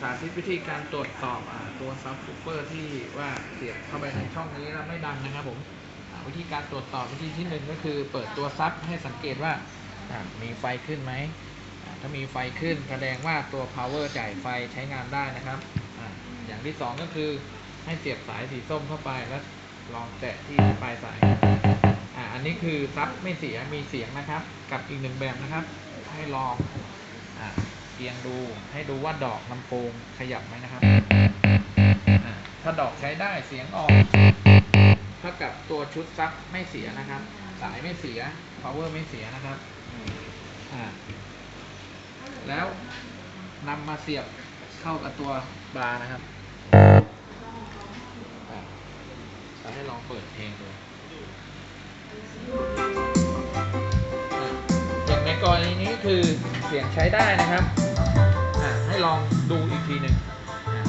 สาธิตวิธีการตรวจสอบอตัวซับ w ูเ e อร์ที่ว่าเสียบเข้าไปในช่องนี้แล้วไม่ดังนะครับผมวิธีการตรวจสอบวิธีที่หนึ่งก็คือเปิดตัวซับให้สังเกตว่ามีไฟขึ้นไหม ถ้ามีไฟขึ้นแสดงว่าตัว power จ่ายไฟใช้งานได้นะครับออย่างที่สองก็คือให้เสียบสายสีส้มเข้าไปแล้วลองแตะที่ปลายสายอ่าอันนี้คือซับไม่เสียมีเสียงนะครับ กับอีกหนึ่งแบบนะครับ ให้ลองอะ เอียงดูให้ดูว่าดอกลำโพงขยับไหมนะครับ ถ้าดอกใช้ได้เสียงออกเท่ากับตัวชุดซับไม่เสียนะครับ สายไม่เสีย power ไม่เสียนะครับอะแล้วนำมาเสียบเข้ากับตัวบาร์นะครับอะให้ลองเปิดเพลงดู กรณีนี้คือเสียงใช้ได้นะครับอ่าให้ลองดูอีกทีหนึ่งอ่า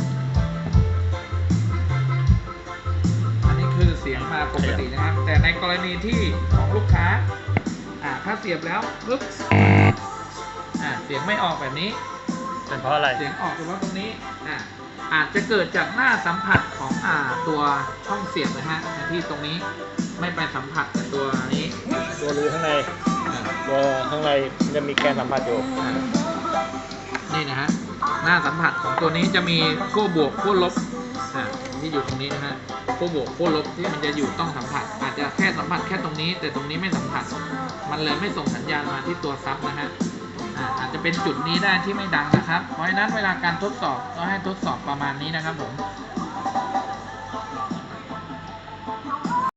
อันนี้คือเสียงมาปกตินะครับ แต่ในกรณีที่ของลูกค้าอ่าถ้าเสียบแล้วปึ๊บอ่าเสียงไม่ออกแบบนี้ เป็นเพราะอะไร เสียงออกเฉพาะตรงนี้อ่าอาจจะเกิดจากหน้าสัมผัสของอ่าตัวช่องเสียบนะฮะที่ตรงนี้ไม่ไปสัมผัสกับตัวนี้ ตัวรูข้างในอ่าตัว ข้างในมันจะมีแกนสัมผัสอยู่อ่านี่นะฮะ หน้าสัมผัสของตัวนี้จะมีขั้วบวกขั้วลบอ่าที่อยู่ตรงนี้นะฮะขั้วบวกขั้วลบที่มันจะอยู่ต้องสัมผัส อาจจะแค่สัมผัสแค่ตรงนี้ แต่ตรงนี้ไม่สัมผัส มันเลยไม่ส่งสัญญาณมาที่ตัวซับนะฮะอ่าอาจจะเป็นจุดนี้ได้ที่ไม่ดังนะครับ เพราะฉะนั้นเวลาการทดสอบก็ให้ทดสอบประมาณนี้นะครับผม